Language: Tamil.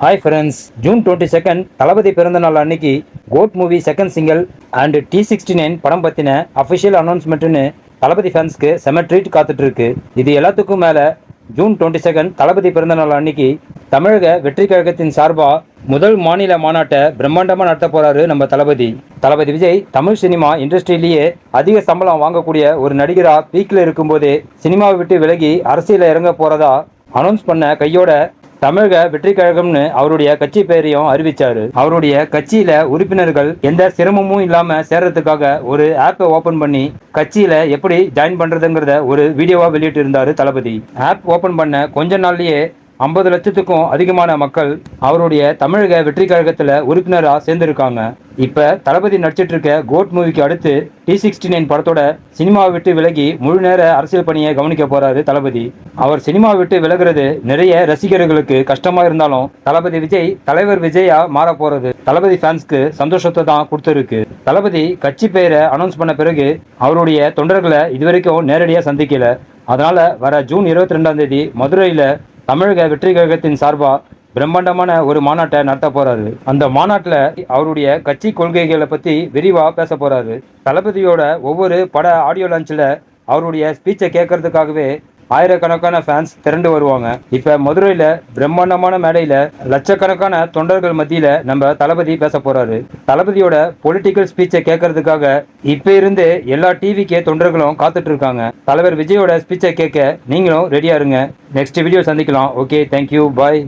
Hi friends June twenty second Thalapathy பிறந்த நாள் அன்னைக்கு GOAT movie second single and T sixty nine படம் பற்றின அஃபிஷியல் அனௌன்ஸ்மெண்ட்டுன்னு தளபதி ஃபேன்ஸ்க்கு செம ட்ரீட் காத்துட்டு இருக்கு இது எல்லாத்துக்கும் மேலே ஜூன் டுவெண்ட்டி செகண்ட் தளபதி பிறந்த நாள் அன்னைக்கு தமிழக வெற்றி கழகத்தின் சார்பாக முதல் மாநில மாநாட்டை பிரம்மாண்டமாக நடத்த போறாரு நம்ம தளபதி. தளபதி விஜய் தமிழ் சினிமா இண்டஸ்ட்ரியிலேயே அதிக சம்பளம் வாங்கக்கூடிய ஒரு நடிகராக பீக்கில் இருக்கும்போதே சினிமாவை விட்டு விலகி அரசியலில் இறங்க போகிறதா அனௌன்ஸ் பண்ண கையோட தமிழக வெற்றி கழகம்னு அவருடைய கட்சி பெயரையும் அறிவிச்சாரு. அவருடைய கட்சியில உறுப்பினர்கள் எந்த சிரமமும் இல்லாம சேர்றதுக்காக ஒரு ஆப்பை ஓபன் பண்ணி கட்சியில எப்படி ஜாயின் பண்றதுங்கிறத ஒரு வீடியோவா வெளியிட்டு இருந்தாரு தளபதி. ஆப் ஓபன் பண்ண கொஞ்ச நாள்லயே ஐம்பது லட்சத்துக்கும் அதிகமான மக்கள் அவருடைய தமிழக வெற்றி கழகத்துல உறுப்பினராக சேர்ந்திருக்காங்க. இப்ப தளபதி நடிச்சிட்டு இருக்க கோட் மூவிக்கு அடுத்து டி சிக்ஸ்டி நைன் படத்தோட சினிமாவை விட்டு விலகி முழு நேர அரசியல் பணியை கவனிக்க போறாரு தளபதி. அவர் சினிமா விட்டு விலகிறது நிறைய ரசிகர்களுக்கு கஷ்டமா இருந்தாலும் தளபதி விஜய் தலைவர் விஜயா மாற போறது தளபதி ஃபேன்ஸ்க்கு சந்தோஷத்தை தான் கொடுத்துருக்கு. தளபதி கட்சி பெயரை அனௌன்ஸ் பண்ண பிறகு அவருடைய தொண்டர்களை இதுவரைக்கும் நேரடியாக சந்திக்கல. அதனால வர ஜூன் இருபத்தி ரெண்டாம் தேதி மதுரையில தமிழக வெற்றி கழகத்தின் சார்பாக பிரம்மாண்டமான ஒரு மாநாட்டை நடத்த போறாரு. அந்த மாநாட்டில் அவருடைய கட்சி கொள்கைகளை பத்தி விரிவா பேச போறாரு. தளபதியோட ஒவ்வொரு பட ஆடியோ லான்ச்சில் அவருடைய ஸ்பீச்சை கேட்கறதுக்காகவே ஆயிரக்கணக்கான ஃபேன்ஸ் திரண்டு வருவாங்க. இப்ப மதுரையில பிரம்மாண்டமான மேடையில லட்சக்கணக்கான தொண்டர்கள் மத்தியில நம்ம தளபதி பேச போறாரு. தளபதியோட பொலிட்டிக்கல் ஸ்பீச்சை கேட்கறதுக்காக இப்ப இருந்து எல்லா டிவிக்கே தொண்டர்களும் காத்துட்டு இருக்காங்க. தலைவர் விஜயோட ஸ்பீச்சை கேட்க நீங்களும் ரெடியா இருங்க. நெக்ஸ்ட் வீடியோ சந்திக்கலாம். Okay thank you bye